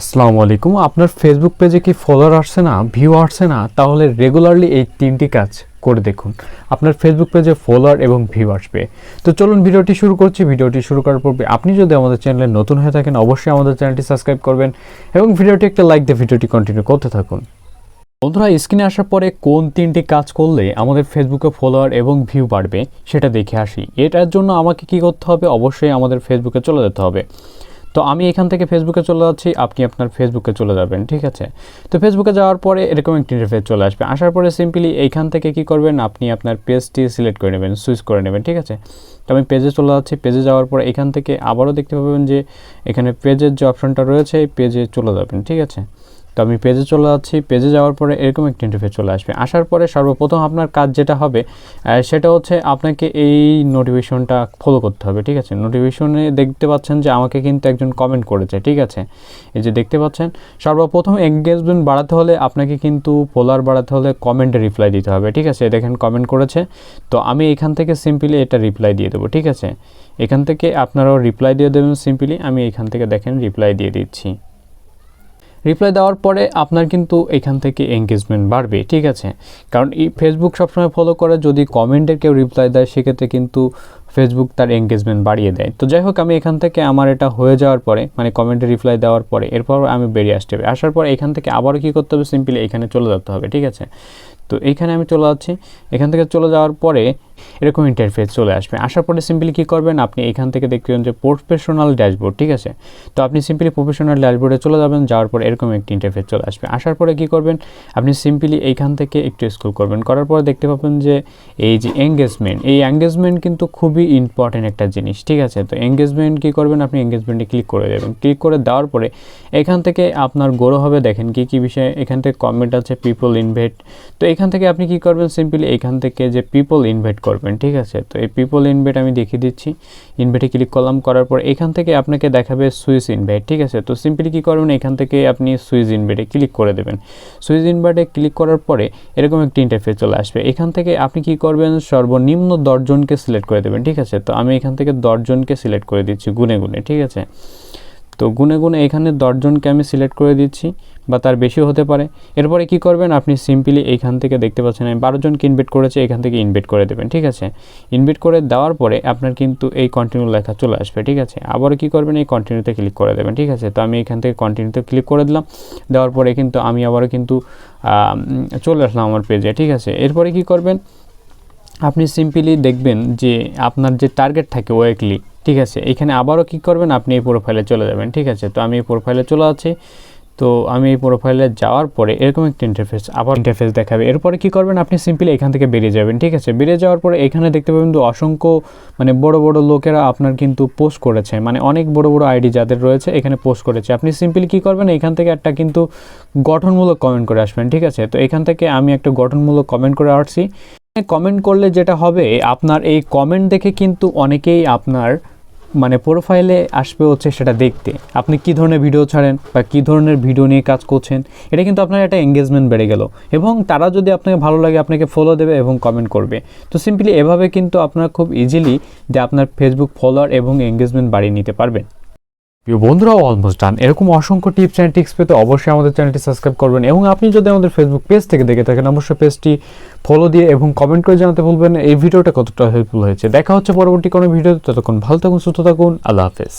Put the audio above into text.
আসসালামু আলাইকুম। আপনার ফেসবুক পেজে কি ফলোয়ার আসছে না ভিউ আসছে না? তাহলে রেগুলারলি এই তিনটি কাজ করে দেখুন। আপনার ফেসবুক পেজে ফলোয়ার এবং ভিউ আসবে। তো চলুন ভিডিওটি শুরু করছি। ভিডিওটি শুরু করার পূর্বে আপনি যদি আমাদের চ্যানেলে নতুন হয়ে থাকেন, অবশ্যই আমাদের চ্যানেলটি সাবস্ক্রাইব করবেন এবং ভিডিওটি একটা লাইক দিয়ে ভিডিওটি কন্টিনিউ করতে থাকুন। বন্ধুরা স্ক্রিনে আসার পরে কোন তিনটি কাজ করলে আমাদের ফেসবুকে ফলোয়ার এবং ভিউ বাড়বে সেটা দেখে আসি। এটার জন্য আমাকে কি করতে হবে? অবশ্যই আমাদের ফেসবুকে চলে যেতে হবে। তো আমি এখান থেকে ফেসবুকে চলে যাচ্ছি, আপনি আপনার ফেসবুকে চলে যাবেন, ঠিক আছে? তো ফেসবুকে যাওয়ার পরে এরকম একটি ইন্টারফেস চলে আসবে। আসার পরে সিম্পলি এইখান থেকে কি করবেন, আপনি আপনার পেজটি সিলেক্ট করে নেবেন সুইচ করে নেবেন, ঠিক আছে? তো আমি পেজে চলে যাচ্ছি পেজে যাওয়ার পরে এখান থেকে আবারও দেখতে পাবেন যে এখানে পেজের যে অপশনটা রয়েছে, এই পেজে চলে যাবেন, ঠিক আছে? আমি পেজে চলে যাচ্ছি। পেজে যাওয়ার পরে এরকম একটি ইন্টারফেস চলে আসবে। আসার পরে সর্বপ্রথম আপনার কাজ যেটা হবে সেটা হচ্ছে আপনাকে এই নোটিফিকেশনটা ফলো করতে হবে, ঠিক আছে? নোটিফিকেশনে দেখতে পাচ্ছেন যে আমাকে কিন্তু একজন কমেন্ট করেছে, ঠিক আছে? এই যে দেখতে পাচ্ছেন, সর্বপ্রথম এঙ্গেজমেন্ট বাড়াতে হলে আপনাকে কিন্তু পোলার বাড়াতে হলে কমেন্টে রিপ্লাই দিতে হবে, ঠিক আছে? দেখেন কমেন্ট করেছে। তো আমি এখান থেকে সিম্পলি এটা রিপ্লাই দিয়ে দেবো, ঠিক আছে? এখান থেকে আপনারাও রিপ্লাই দিয়ে দেবেন সিম্পলি আমি এখান থেকে দেখেন রিপ্লাই দিয়ে দিচ্ছি। রিপ্লাই দেওয়ার পরে আপনার কিন্তু এখান থেকে এঙ্গেজমেন্ট বাড়বে, ঠিক আছে? কারণ এই ফেসবুক সবসময় ফলো করে, যদি কমেন্টের কেউ রিপ্লাই দেয়, সেক্ষেত্রে কিন্তু ফেসবুক তার এঙ্গেজমেন্ট বাড়িয়ে দেয়। তো যাই হোক, আমি এখান থেকে আমার এটা হয়ে যাওয়ার পরে মানে কমেন্টে রিপ্লাই দেওয়ার পরে, এরপর আমি বেরিয়ে আসতে হবে। আসার পর এখান থেকে আবারও কী করতে হবে? সিম্পলি এখানে চলে যেতে হবে, ঠিক আছে? তো এইখানে আমি চলে যাচ্ছি। এখান থেকে চলে যাওয়ার পরে এরকম ইন্টারফেস চলে আসবে। আসার পরে সিম্পলি কী করবেন? আপনি এখান থেকে দেখতে যে প্রফেশনাল ড্যাশবোর্ড ঠিক আছে? তো আপনি সিম্পলি প্রফেশনাল ড্যাশবোর্ডে চলে যাবেন, যাওয়ার পরে এরকম একটি ইন্টারফেস চলে আসবে। আসার পরে কী করবেন? আপনি সিম্পলি এইখান থেকে একটু স্ক্রল করবেন। করার পরে দেখতে পাবেন যে এই যে এঙ্গেজমেন্ট এই এঙ্গেজমেন্ট কিন্তু খুবই ইম্পর্টেন্ট একটা জিনিস, ঠিক আছে? তো এঙ্গেজমেন্ট কী করবেন? আপনি এঙ্গেজমেন্টে ক্লিক করে দেবেন। ক্লিক করে দেওয়ার পরে এখান থেকে আপনার গোড়ো হবে দেখেন কী কী বিষয়ে এখান থেকে কমেন্ট আছে পিপল ইনভাইট তো এখান থেকে আপনি কি করবেন? সিম্পলি এখান থেকে যে পিপল ইনভাইট করবেন, ঠিক আছে? তো এই পিপল ইনভাইট আমি দেখিয়ে দিচ্ছি। ইনভাইটে ক্লিক করলাম করার পর এখান থেকে আপনাকে দেখাবে সুইচ ইনভাইট ঠিক আছে? তো সিম্পলি কী করবেন? এখান থেকে আপনি সুইচ ইনভাইটে ক্লিক করে দেবেন। সুইচ ইনভাইটে ক্লিক করার পরে এরকম একটি ইন্টারফেস চলে আসবে। এখান থেকে আপনি কি করবেন? সর্বনিম্ন দশজনকে সিলেক্ট করে দেবেন, ঠিক আছে? তো আমি এখান থেকে দশজনকে সিলেক্ট করে দিচ্ছি গুনে গুনে, ঠিক আছে? তো গুনে গুনে এখানে দশজনকে আমি সিলেক্ট করে দিচ্ছি বা তার বেশিও হতে পারে। এরপরে কি করবেন? আপনি সিম্পলি এইখান থেকে দেখতে পাচ্ছেন আমি বারো জনকে ইনভাইট করেছি, এখান থেকে ইনভাইট করে দেবেন, ঠিক আছে? ইনভাইট করে দেওয়ার পরে আপনার কিন্তু এই কন্টিনিউ লেখা চলে আসবে, ঠিক আছে? আবারও কি করবেন? এই কন্টিনিউতে ক্লিক করে দেবেন, ঠিক আছে? তো আমি এখান থেকে কন্টিনিউতে ক্লিক করে দিলাম। দেওয়ার পরে কিন্তু আমি আবারও কিন্তু চলে আসলাম আমার পেজে ঠিক আছে? এরপরে কি করবেন? আপনি সিম্পলি দেখবেন যে আপনার যে টার্গেট থাকে ওয়েকলি ঠিক আছে, এখানে আবারও কি করবেন? আপনি এই প্রোফাইলে চলে যাবেন, ঠিক আছে? তো আমি এই প্রোফাইলে চলে আছি তো আমি এই প্রোফাইলে যাওয়ার পরে এরকম একটা ইন্টারফেস আবার ইন্টারফেস দেখাবে। এরপরে কি করবেন? আপনি সিম্পলি এখান থেকে বেরিয়ে যাবেন, ঠিক আছে? বেরিয়ে যাওয়ার পরে এখানে দেখতে পাবেন যে অসংখ্য মানে বড় বড় লোকেরা আপনার কিন্তু পোস্ট করেছে। মানে অনেক বড় বড় আইডি যাদের রয়েছে, এখানে পোস্ট করেছে। আপনি সিম্পলি কি করবেন? এখান থেকে একটা কিন্তু গঠনমূলক কমেন্ট করে আসবেন, ঠিক আছে? তো এখান থেকে আমি একটা গঠনমূলক কমেন্ট করে আসছি। কমেন্ট করলে যেটা হবে, আপনার এই কমেন্ট দেখে কিন্তু অনেকেই আপনার মানে প্রোফাইলে আসবে হচ্ছে সেটা দেখতে। আপনি কি ধরনের ভিডিও ছাড়েন বা কি ধরনের ভিডিও নিয়ে কাজ করছেন, এটা কিন্তু আপনার একটা এঙ্গেজমেন্ট বেড়ে গেল। এবং তারা যদি আপনাকে ভালো লাগে, আপনাকে ফলো দেবে এবং কমেন্ট করবে। তো সিম্পলি এভাবে কিন্তু আপনারা খুব ইজিলি যে আপনার ফেসবুক ফলোয়ার এবং এঙ্গেজমেন্ট বাড়িয়ে নিতে পারবেন। প্রিয় বন্ধুরাও অলমোস্ট ডান এরকম অসংখ্য টিপস অ্যান্ড টিক্স পেতে অবশ্যই আমাদের চ্যানেলটি সাবস্ক্রাইব করবেন এবং আপনি যদি আমাদের ফেসবুক পেজ থেকে দেখে থাকেন, অবশ্যই পেজটি ফলো দিয়ে এবং কমেন্ট করে জানাতে ভুলবেন এই ভিডিওটা কতটা হেল্পফুল হয়েছে। দেখা হচ্ছে পরবর্তী কোনো ভিডিওতে। ততক্ষণ ভালো থাকুন, সুস্থ থাকুন। আল্লাহ হাফেজ।